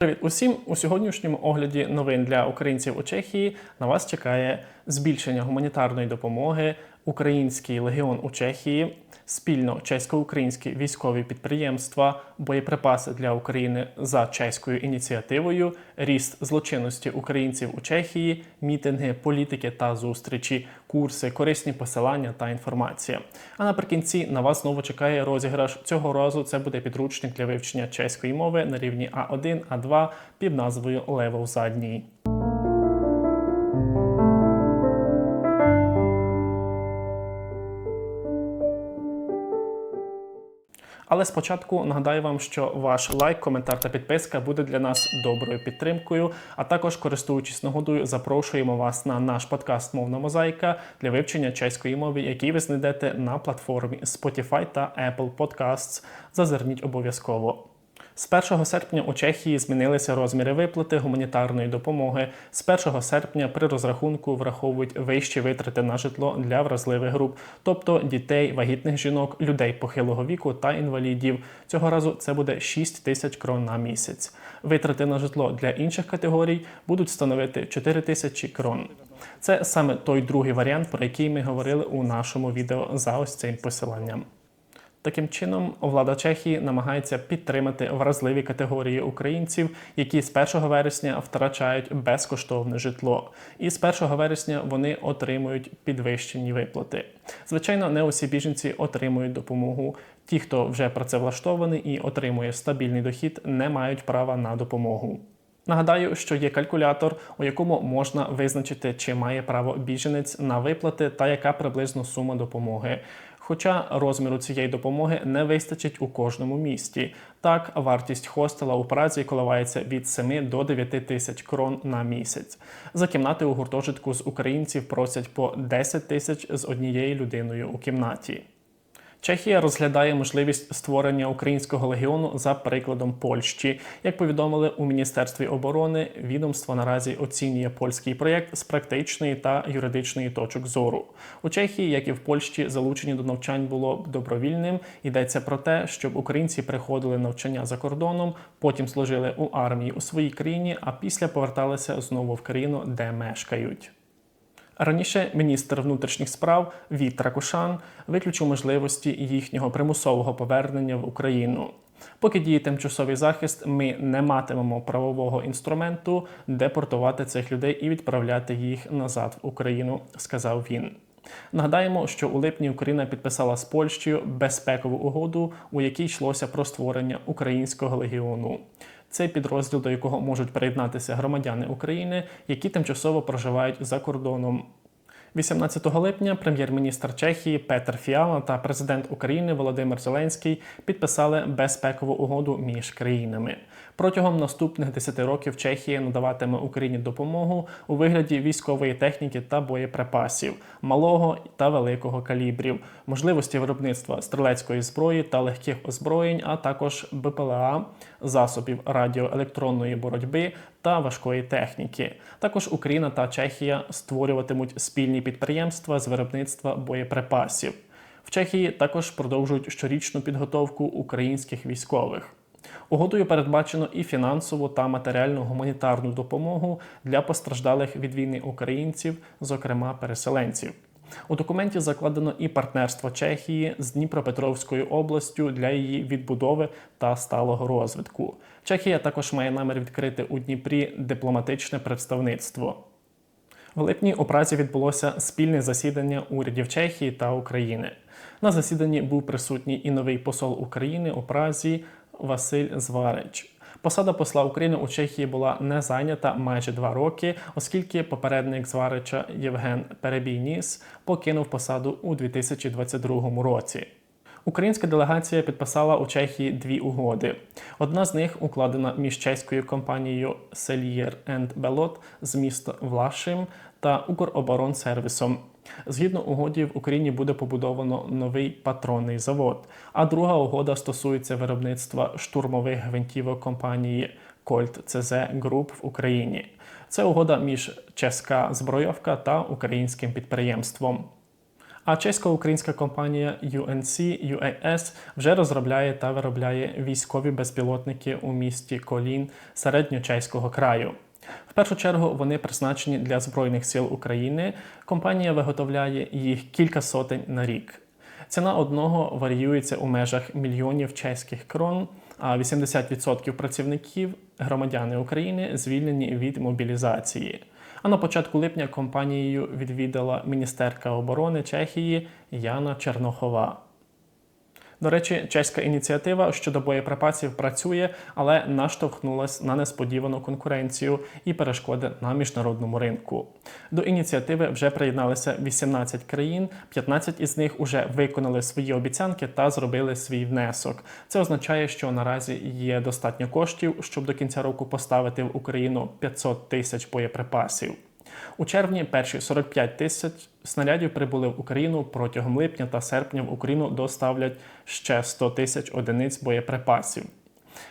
Привіт усім! У сьогоднішньому огляді новин для українців у Чехії на вас чекає збільшення гуманітарної допомоги, Український легіон у Чехії, спільно чесько-українські військові підприємства, боєприпаси для України за чеською ініціативою, ріст злочинності українців у Чехії, мітинги, політики та зустрічі, курси, корисні посилання та інформація. А наприкінці на вас знову чекає розіграш. Цього разу це буде підручник для вивчення чеської мови на рівні А1, А2 під назвою Левел задній. Але спочатку нагадаю вам, що ваш лайк, коментар та підписка буде для нас доброю підтримкою. А також, користуючись нагодою, запрошуємо вас на наш подкаст Мовна мозаїка для вивчення чеської мови, який ви знайдете на платформі Spotify та Apple Podcasts. Зазирніть обов'язково. З 1 серпня у Чехії змінилися розміри виплати гуманітарної допомоги. З 1 серпня при розрахунку враховують вищі витрати на житло для вразливих груп, тобто дітей, вагітних жінок, людей похилого віку та інвалідів. Цього разу це буде 6 тисяч крон на місяць. Витрати на житло для інших категорій будуть становити 4 тисячі крон. Це саме той другий варіант, про який ми говорили у нашому відео за ось цим посиланням. Таким чином, влада Чехії намагається підтримати вразливі категорії українців, які з 1 вересня втрачають безкоштовне житло. І з 1 вересня вони отримують підвищені виплати. Звичайно, не усі біженці отримують допомогу. Ті, хто вже працевлаштований і отримує стабільний дохід, не мають права на допомогу. Нагадаю, що є калькулятор, у якому можна визначити, чи має право біженець на виплати та яка приблизно сума допомоги. Хоча розміру цієї допомоги не вистачить у кожному місті. Так, вартість хостела у Празі коливається від 7 до 9 тисяч крон на місяць. За кімнати у гуртожитку з українців просять по 10 тисяч з однією людиною у кімнаті. Чехія розглядає можливість створення українського легіону за прикладом Польщі. Як повідомили у Міністерстві оборони, відомство наразі оцінює польський проєкт з практичної та юридичної точок зору. У Чехії, як і в Польщі, залучення до навчань було добровільним. Йдеться про те, щоб українці приходили навчання за кордоном, потім служили у армії у своїй країні, а після поверталися знову в країну, де мешкають. Раніше міністр внутрішніх справ Віт Ракушан виключив можливості їхнього примусового повернення в Україну. Поки діє тимчасовий захист, ми не матимемо правового інструменту депортувати цих людей і відправляти їх назад в Україну, сказав він. Нагадаємо, що у липні Україна підписала з Польщею безпекову угоду, у якій йшлося про створення українського легіону. Цей підрозділ, до якого можуть приєднатися громадяни України, які тимчасово проживають за кордоном. 18 липня прем'єр-міністр Чехії Петер Фіала та президент України Володимир Зеленський підписали безпекову угоду між країнами. Протягом наступних 10 років Чехія надаватиме Україні допомогу у вигляді військової техніки та боєприпасів, малого та великого калібрів, можливості виробництва стрілецької зброї та легких озброєнь, а також БПЛА, засобів радіоелектронної боротьби та важкої техніки. Також Україна та Чехія створюватимуть спільні підприємства з виробництва боєприпасів. В Чехії також продовжують щорічну підготовку українських військових. Угодою передбачено і фінансову та матеріальну гуманітарну допомогу для постраждалих від війни українців, зокрема переселенців. У документі закладено і партнерство Чехії з Дніпропетровською областю для її відбудови та сталого розвитку. Чехія також має намір відкрити у Дніпрі дипломатичне представництво. В липні у Празі відбулося спільне засідання урядів Чехії та України. На засіданні був присутній і новий посол України у Празі Василь Зварич. Посада посла України у Чехії була не зайнята майже два роки, оскільки попередник Зварича Євген Перебійніс покинув посаду у 2022 році. Українська делегація підписала у Чехії дві угоди. Одна з них укладена між чеською компанією енд Белот з міста Влашим та Укроборонсервісом. Згідно угоді, в Україні буде побудовано новий патронний завод. А друга угода стосується виробництва штурмових гвинтівок компанії Colt CZ Group в Україні. Це угода між чеська збройовка та українським підприємством. А чесько-українська компанія UNC UAS вже розробляє та виробляє військові безпілотники у місті Колін середньочеського краю. В першу чергу вони призначені для Збройних сил України. Компанія виготовляє їх кілька сотень на рік. Ціна одного варіюється у межах мільйонів чеських крон, а 80% працівників громадяни України звільнені від мобілізації. А на початку липня компанією відвідала міністерка оборони Чехії Яна Чернохова. До речі, чеська ініціатива щодо боєприпасів працює, але наштовхнулась на несподівану конкуренцію і перешкоди на міжнародному ринку. До ініціативи вже приєдналися 18 країн, 15 із них вже виконали свої обіцянки та зробили свій внесок. Це означає, що наразі є достатньо коштів, щоб до кінця року поставити в Україну 500 тисяч боєприпасів. У червні перші 45 тисяч снарядів прибули в Україну протягом липня та серпня в Україну доставлять ще 100 тисяч одиниць боєприпасів.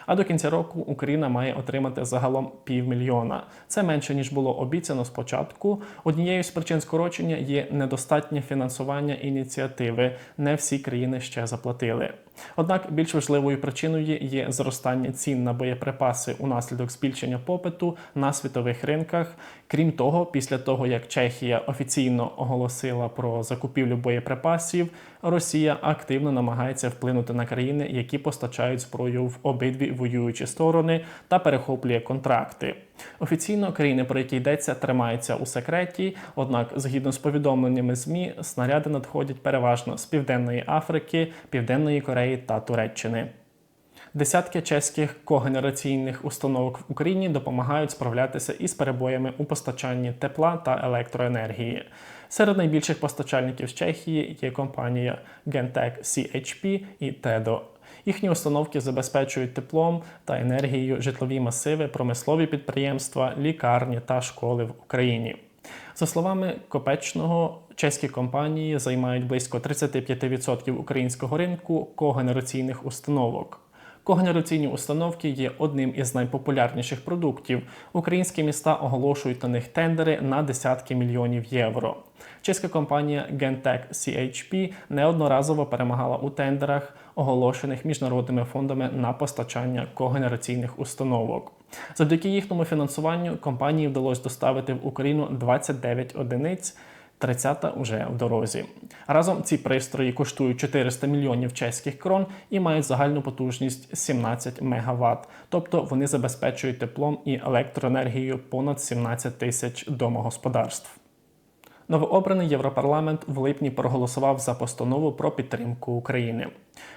А до кінця року Україна має отримати загалом півмільйона. Це менше ніж було обіцяно спочатку. Однією з причин скорочення є недостатнє фінансування ініціативи. Не всі країни ще заплатили. Однак більш важливою причиною є зростання цін на боєприпаси унаслідок збільшення попиту на світових ринках. Крім того, після того як Чехія офіційно оголосила про закупівлю боєприпасів, Росія активно намагається вплинути на країни, які постачають зброю в обидві воюючі сторони та перехоплює контракти. Офіційно країни, про які йдеться, тримаються у секреті. Однак, згідно з повідомленнями змі, снаряди надходять переважно з Південної Африки, Південної Кореї та Туреччини. Десятки чеських когенераційних установок в Україні допомагають справлятися із перебоями у постачанні тепла та електроенергії. Серед найбільших постачальників з Чехії є компанія Gentech CHP і TEDO. Їхні установки забезпечують теплом та енергією житлові масиви, промислові підприємства, лікарні та школи в Україні. За словами Копечного, чеські компанії займають близько 35% українського ринку когенераційних установок. Когенераційні установки є одним із найпопулярніших продуктів. Українські міста оголошують на них тендери на десятки мільйонів євро. Чеська компанія Gentech CHP неодноразово перемагала у тендерах, оголошених міжнародними фондами на постачання когенераційних установок. Завдяки їхньому фінансуванню компанії вдалося доставити в Україну 29 одиниць. 30-та вже в дорозі. Разом ці пристрої коштують 400 мільйонів чеських крон і мають загальну потужність 17 МВт, тобто вони забезпечують теплом і електроенергією понад 17 тисяч домогосподарств. Новообраний Європарламент в липні проголосував за постанову про підтримку України.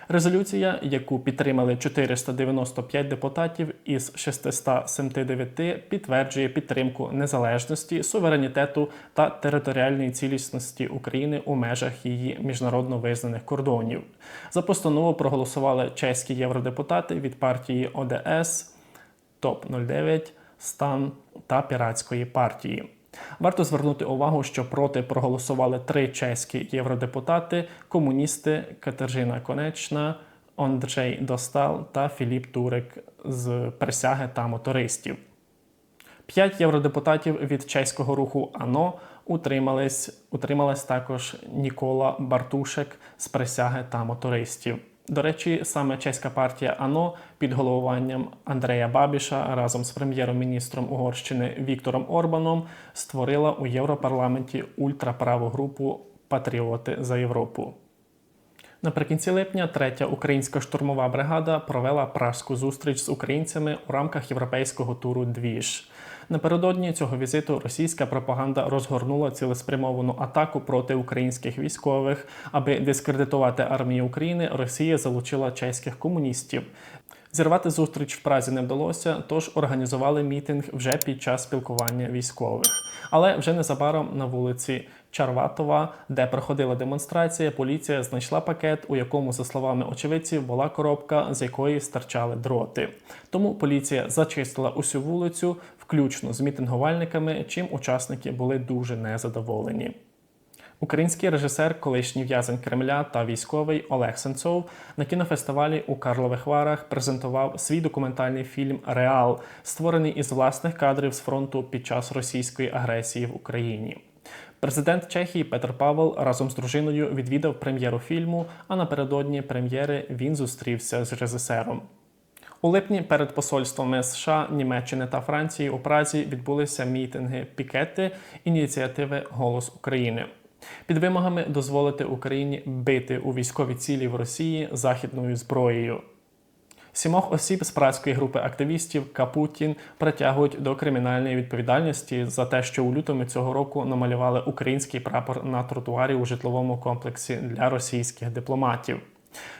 Резолюція, яку підтримали 495 депутатів із 679, підтверджує підтримку незалежності, суверенітету та територіальної цілісності України у межах її міжнародно визнаних кордонів. За постанову проголосували чеські євродепутати від партії ОДС, ТОП 09 Стан та Піратської партії. Варто звернути увагу, що проти проголосували три чеські євродепутати: комуністи Катержина Конечна, Ондрей Достал та Філіп Турик з присяги та мотористів. П'ять євродепутатів від чеського руху АНО утримались, утрималась також Нікола Бартушек з присяги та мотористів. До речі, саме чеська партія АНО під головуванням Андрея Бабіша разом з прем'єром-міністром Угорщини Віктором Орбаном створила у Європарламенті ультраправу групу Патріоти за Європу. Наприкінці липня третя українська штурмова бригада провела пражську зустріч з українцями у рамках європейського туру Двіж. Напередодні цього візиту російська пропаганда розгорнула цілеспрямовану атаку проти українських військових. Аби дискредитувати армію України, Росія залучила чеських комуністів. Зірвати зустріч в Празі не вдалося, тож організували мітинг вже під час спілкування військових. Але вже незабаром на вулиці Чарватова, де проходила демонстрація, поліція знайшла пакет, у якому, за словами очевидців, була коробка, з якої стирчали дроти. Тому поліція зачистила усю вулицю, включно з мітингувальниками, чим учасники були дуже незадоволені. Український режисер, колишній в'язень Кремля та військовий Олег Сенцов на кінофестивалі у Карлових Варах презентував свій документальний фільм Реал, створений із власних кадрів з фронту під час російської агресії в Україні. Президент Чехії Петр Павел разом з дружиною відвідав прем'єру фільму, а напередодні прем'єри він зустрівся з режисером. У липні перед посольствами США, Німеччини та Франції у Празі відбулися мітинги пікети ініціативи Голос України під вимогами дозволити Україні бити у військові цілі в Росії західною зброєю. Сімох осіб з празької групи активістів Капутін притягують до кримінальної відповідальності за те, що у лютому цього року намалювали український прапор на тротуарі у житловому комплексі для російських дипломатів.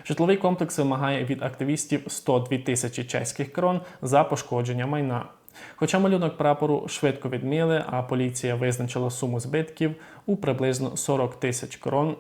Житловий комплекс вимагає від активістів 102 тисячі чеських крон за пошкодження майна. Хоча малюнок прапору швидко відміли, а поліція визначила суму збитків у приблизно 40 тисяч крон.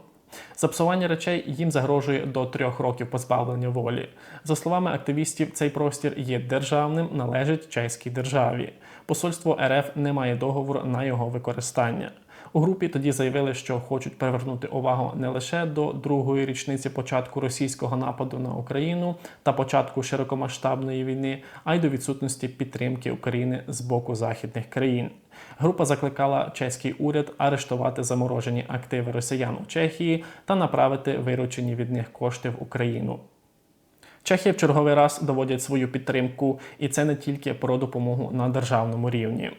За псування речей їм загрожує до трьох років позбавлення волі. За словами активістів, цей простір є державним, належить чеській державі. Посольство РФ не має договору на його використання. У групі тоді заявили, що хочуть привернути увагу не лише до другої річниці початку російського нападу на Україну та початку широкомасштабної війни, а й до відсутності підтримки України з боку західних країн. Група закликала чеський уряд арештувати заморожені активи росіян у Чехії та направити виручені від них кошти в Україну. Чехія в черговий раз доводять свою підтримку, і це не тільки про допомогу на державному рівні.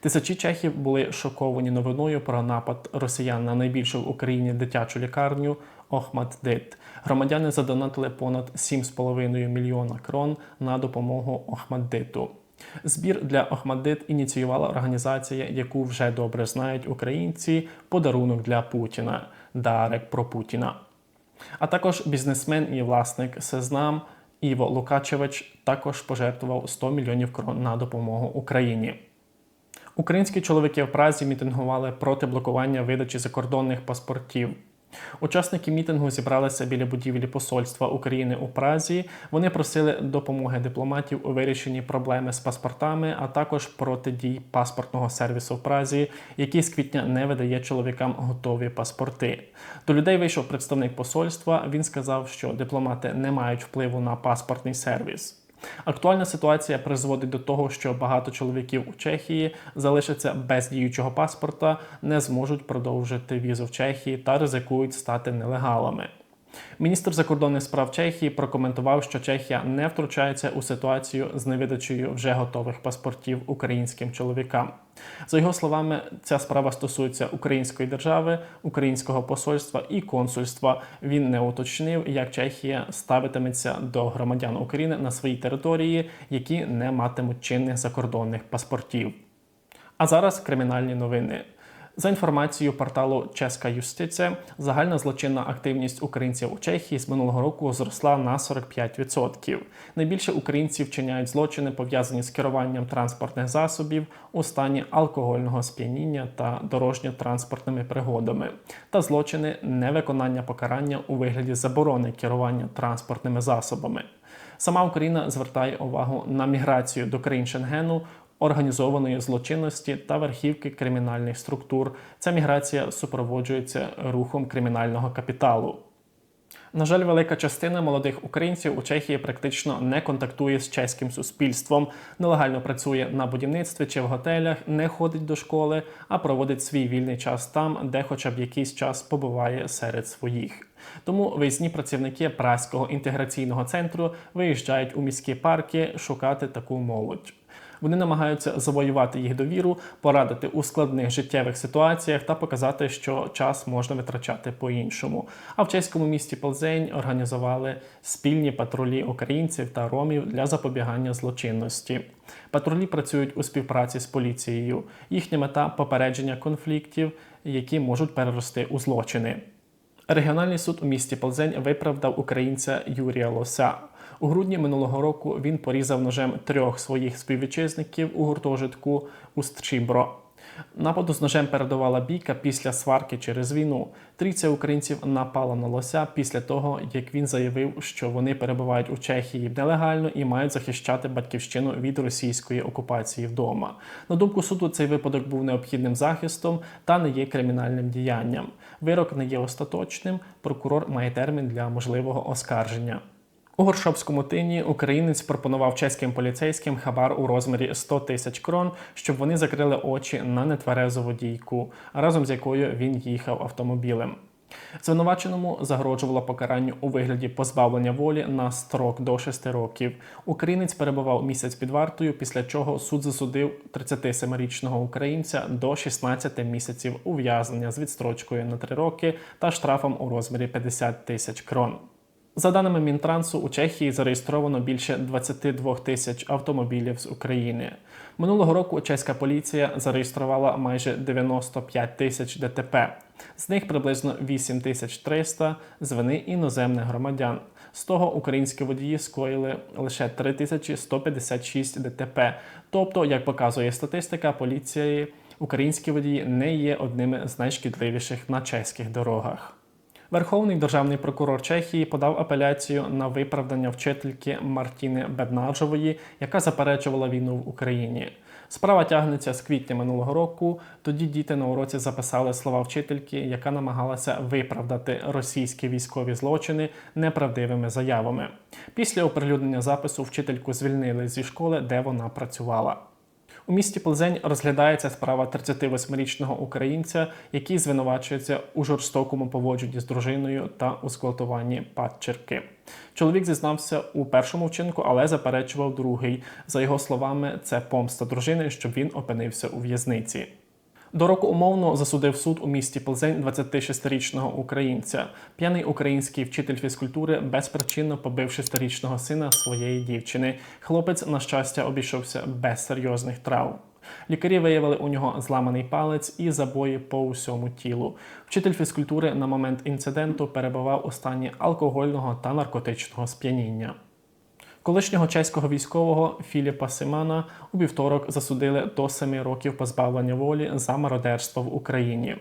Тисячі чехів були шоковані новиною про напад росіян на найбільшу в Україні дитячу лікарню Охмаддит. Громадяни задонатили понад 7,5 мільйона крон на допомогу Охмаддиту. Збір для Охмаддит ініціювала організація, яку вже добре знають українці. Подарунок для Путіна Дарек про Путіна. А також бізнесмен і власник Сезнам Іво Лукачевич також пожертвував 100 мільйонів крон на допомогу Україні. Українські чоловіки в Празі мітингували проти блокування видачі закордонних паспортів. Учасники мітингу зібралися біля будівлі посольства України у Празі. Вони просили допомоги дипломатів у вирішенні проблеми з паспортами, а також протидій паспортного сервісу в Празі, який з квітня не видає чоловікам готові паспорти. До людей вийшов представник посольства. Він сказав, що дипломати не мають впливу на паспортний сервіс. Актуальна ситуація призводить до того, що багато чоловіків у Чехії залишаться без діючого паспорта, не зможуть продовжити візу в Чехії та ризикують стати нелегалами. Міністр закордонних справ Чехії прокоментував, що Чехія не втручається у ситуацію з невидачею вже готових паспортів українським чоловікам. За його словами, ця справа стосується української держави, українського посольства і консульства. Він не уточнив, як Чехія ставитиметься до громадян України на своїй території, які не матимуть чинних закордонних паспортів. А зараз кримінальні новини. За інформацією порталу Чеська юстиція, загальна злочинна активність українців у Чехії з минулого року зросла на 45%. Найбільше українців вчиняють злочини, пов'язані з керуванням транспортних засобів у стані алкогольного сп'яніння та дорожньо-транспортними пригодами, та злочини невиконання покарання у вигляді заборони керування транспортними засобами. Сама Україна звертає увагу на міграцію до країн Шенгену організованої злочинності та верхівки кримінальних структур. Ця міграція супроводжується рухом кримінального капіталу. На жаль, велика частина молодих українців у Чехії практично не контактує з чеським суспільством, нелегально працює на будівництві чи в готелях, не ходить до школи, а проводить свій вільний час там, де хоча б якийсь час побуває серед своїх. Тому виїзні працівники праського інтеграційного центру виїжджають у міські парки шукати таку молодь. Вони намагаються завоювати їх довіру, порадити у складних життєвих ситуаціях та показати, що час можна витрачати по-іншому. А в чеському місті Ползень організували спільні патрулі українців та ромів для запобігання злочинності. Патрулі працюють у співпраці з поліцією. Їхня мета попередження конфліктів, які можуть перерости у злочини. Регіональний суд у місті Ползень виправдав українця Юрія Лося. У грудні минулого року він порізав ножем трьох своїх співвітчизників у гуртожитку у Стрібро. Нападу з ножем передавала бійка після сварки через війну. Трійця українців напала на лося після того, як він заявив, що вони перебувають у Чехії нелегально і мають захищати батьківщину від російської окупації вдома. На думку суду, цей випадок був необхідним захистом та не є кримінальним діянням. Вирок не є остаточним. Прокурор має термін для можливого оскарження. У Горшопському тині українець пропонував чеським поліцейським хабар у розмірі 100 тисяч крон, щоб вони закрили очі на нетверезу водійку, разом з якою він їхав автомобілем. Звинуваченому загрожувало покарання у вигляді позбавлення волі на строк до 6 років. Українець перебував місяць під вартою, після чого суд засудив 37-річного українця до 16 місяців ув'язнення з відстрочкою на 3 роки та штрафом у розмірі 50 тисяч крон. За даними Мінтрансу, у Чехії зареєстровано більше 22 тисяч автомобілів з України. Минулого року чеська поліція зареєструвала майже 95 тисяч ДТП. З них приблизно 8 тисяч 300 з вини іноземних громадян. З того українські водії скоїли лише 3156 ДТП. Тобто, як показує статистика поліції, українські водії не є одними з найшкідливіших на чеських дорогах. Верховний державний прокурор Чехії подав апеляцію на виправдання вчительки Мартіни Беднаджової, яка заперечувала війну в Україні. Справа тягнеться з квітня минулого року. Тоді діти на уроці записали слова вчительки, яка намагалася виправдати російські військові злочини неправдивими заявами. Після оприлюднення запису вчительку звільнили зі школи, де вона працювала. У місті Плзень розглядається справа 38-річного українця, який звинувачується у жорстокому поводженні з дружиною та у зґвалтуванні падчерки. Чоловік зізнався у першому вчинку, але заперечував другий. За його словами, це помста дружини, щоб він опинився у в'язниці. До року умовно засудив суд у місті Плзень 26-річного українця. П'яний український вчитель фізкультури безпричинно побив 6-річного сина своєї дівчини. Хлопець, на щастя, обійшовся без серйозних травм. Лікарі виявили у нього зламаний палець і забої по усьому тілу. Вчитель фізкультури на момент інциденту перебував у стані алкогольного та наркотичного сп'яніння. Колишнього чеського військового Філіпа Симана у вівторок засудили до 7 років позбавлення волі за мародерство в Україні.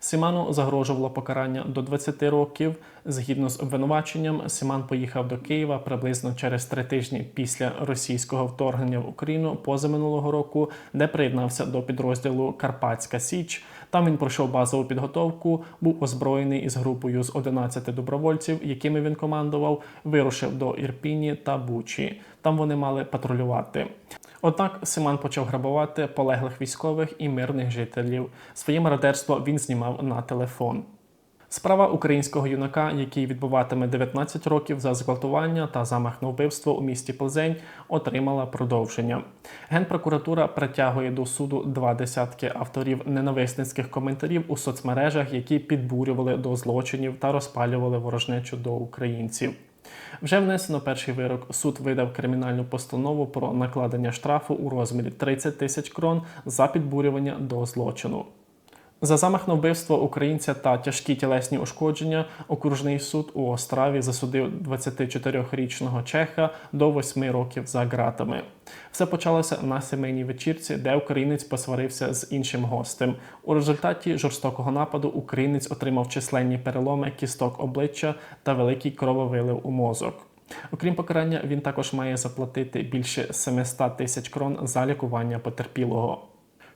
Симану загрожувало покарання до 20 років. Згідно з обвинуваченням, Симан поїхав до Києва приблизно через три тижні після російського вторгнення в Україну позаминулого року, де приєднався до підрозділу Карпатська Січ. Там він пройшов базову підготовку, був озброєний із групою з 11 добровольців, якими він командував, вирушив до Ірпіні та Бучі. Там вони мали патрулювати. Однак Симан почав грабувати полеглих військових і мирних жителів. Своє мародерство він знімав на телефон. Справа українського юнака, який відбуватиме 19 років за зґвалтування та замах на вбивство у місті Плзень, отримала продовження. Генпрокуратура притягує до суду два десятки авторів ненависницьких коментарів у соцмережах, які підбурювали до злочинів та розпалювали ворожнечу до українців. Вже внесено перший вирок. Суд видав кримінальну постанову про накладення штрафу у розмірі 30 тисяч крон за підбурювання до злочину. За замах на вбивство українця та тяжкі тілесні ушкодження окружний суд у Остраві засудив 24-річного чеха до 8 років за ґратами. Все почалося на сімейній вечірці, де українець посварився з іншим гостем. У результаті жорстокого нападу українець отримав численні переломи кісток обличчя та великий крововилив у мозок. Окрім покарання, він також має заплатити більше 700 тисяч крон за лікування потерпілого.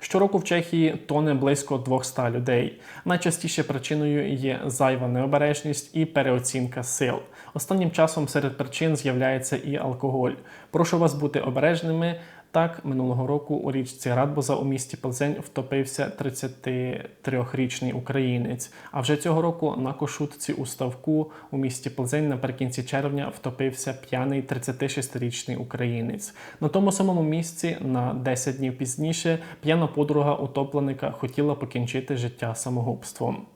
Щороку в Чехії тоне близько 200 людей. Найчастіше причиною є зайва необережність і переоцінка сил. Останнім часом серед причин з'являється і алкоголь. Прошу вас бути обережними. Так, минулого року у річці Радбоза у місті Плзень втопився 33-річний українець. А вже цього року на Кошутці у ставку у місті Плзень наприкінці червня втопився п'яний 36-річний українець. На тому самому місці на 10 днів пізніше п'яна подруга утопленика хотіла покінчити життя самогубством.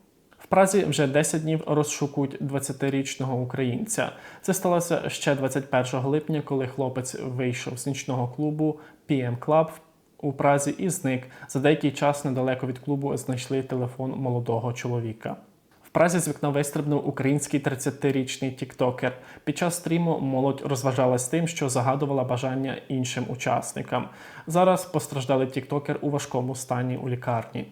В Празі вже 10 днів розшукують 20-річного українця. Це сталося ще 21 липня, коли хлопець вийшов з нічного клубу PM Club у Празі і зник. За деякий час недалеко від клубу знайшли телефон молодого чоловіка. В Празі з вікна вистрибнув український 30-річний тіктокер. Під час стріму молодь розважалась тим, що загадувала бажання іншим учасникам. Зараз постраждалий тіктокер у важкому стані у лікарні.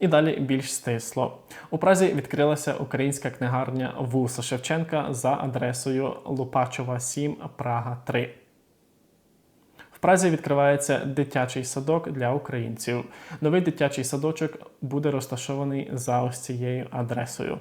І далі більш стисло. У Празі відкрилася українська книгарня Вуса Шевченка за адресою Лупачова 7, Прага 3. В Празі відкривається дитячий садок для українців. Новий дитячий садочок буде розташований за ось цією адресою.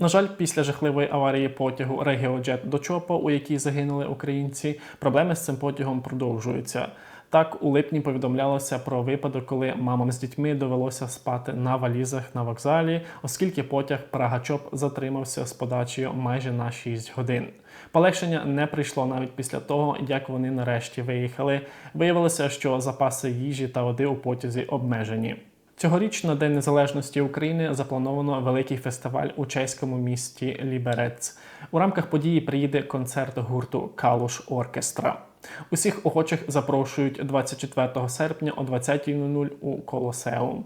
На жаль, після жахливої аварії потягу Регіоджет до Чопа, у якій загинули українці, проблеми з цим потягом продовжуються. Так, у липні повідомлялося про випадок, коли мамам з дітьми довелося спати на валізах на вокзалі, оскільки потяг Прага-Чоп затримався з подачею майже на 6 годин. Полегшення не прийшло навіть після того, як вони нарешті виїхали. Виявилося, що запаси їжі та води у потязі обмежені. Цьогоріч на День Незалежності України заплановано великий фестиваль у чеському місті Ліберец. У рамках події приїде концерт гурту Калуш Оркестра. Усіх охочих запрошують 24 серпня о 20.00 у Колосеум.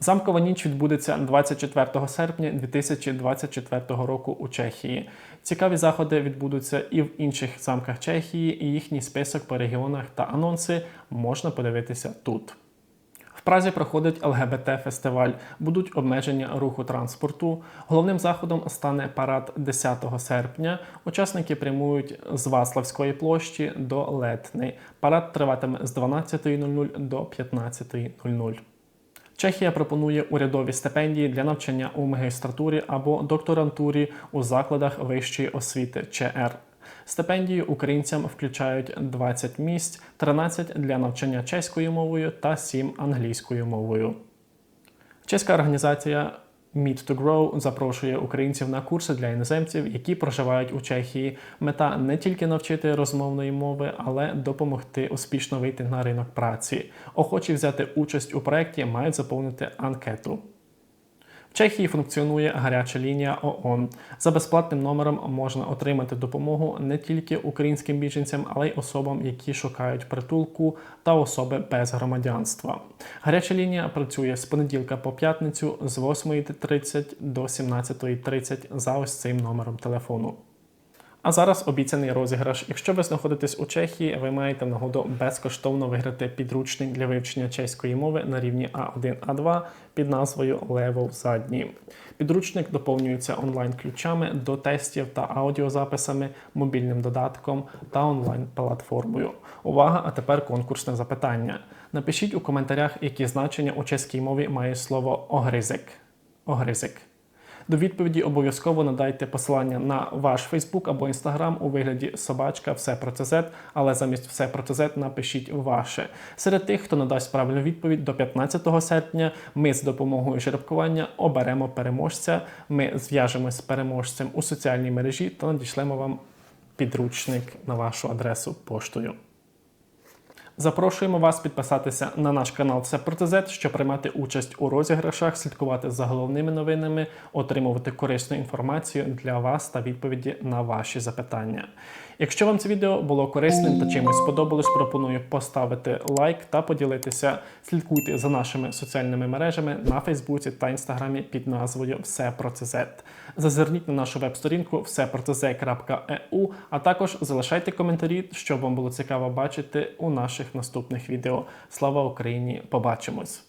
Замкова ніч відбудеться 24 серпня 2024 року у Чехії. Цікаві заходи відбудуться і в інших замках Чехії, і їхній список по регіонах та анонси можна подивитися тут. Празі проходить ЛГБТ-фестиваль. Будуть обмеження руху транспорту. Головним заходом стане парад 10 серпня. Учасники прямують з Ваславської площі до Летни. Парад триватиме з 12.00 до 15.00. Чехія пропонує урядові стипендії для навчання у магістратурі або докторантурі у закладах вищої освіти ЧР. Стипендії українцям включають 20 місць, 13 для навчання чеською мовою та 7 англійською мовою. Чеська організація Meet to Grow запрошує українців на курси для іноземців, які проживають у Чехії. Мета не тільки навчити розмовної мови, але допомогти успішно вийти на ринок праці. Охочі взяти участь у проєкті мають заповнити анкету. В Чехії функціонує гаряча лінія ООН. За безплатним номером можна отримати допомогу не тільки українським біженцям, але й особам, які шукають притулку та особи без громадянства. Гаряча лінія працює з понеділка по п'ятницю з 8.30 до 17.30 за ось цим номером телефону. А зараз обіцяний розіграш. Якщо ви знаходитесь у Чехії, ви маєте нагоду безкоштовно виграти підручник для вивчення чеської мови на рівні А1 А2 під назвою Level задні. Підручник доповнюється онлайн-ключами до тестів та аудіозаписами, мобільним додатком та онлайн-платформою. Увага! А тепер конкурсне запитання. Напишіть у коментарях, які значення у чеській мові має слово огризик. Огризик. До відповіді обов'язково надайте посилання на ваш Фейсбук або Інстаграм у вигляді собачка, все про ЦЗ, але замість все про ЦЗ напишіть ваше. Серед тих, хто надасть правильну відповідь до 15 серпня, ми з допомогою жеребкування оберемо переможця. Ми зв'яжемось з переможцем у соціальній мережі та надішлемо вам підручник на вашу адресу поштою. Запрошуємо вас підписатися на наш канал Все щоб приймати участь у розіграшах, слідкувати за головними новинами, отримувати корисну інформацію для вас та відповіді на ваші запитання. Якщо вам це відео було корисним та чимось сподобалось, пропоную поставити лайк та поділитися. Слідкуйте за нашими соціальними мережами на Фейсбуці та Інстаграмі під назвою Все про ЦЗ. Зазирніть на нашу веб-сторінку всепроцз.eu, а також залишайте коментарі, щоб вам було цікаво бачити у наших наступних відео. Слава Україні! Побачимось!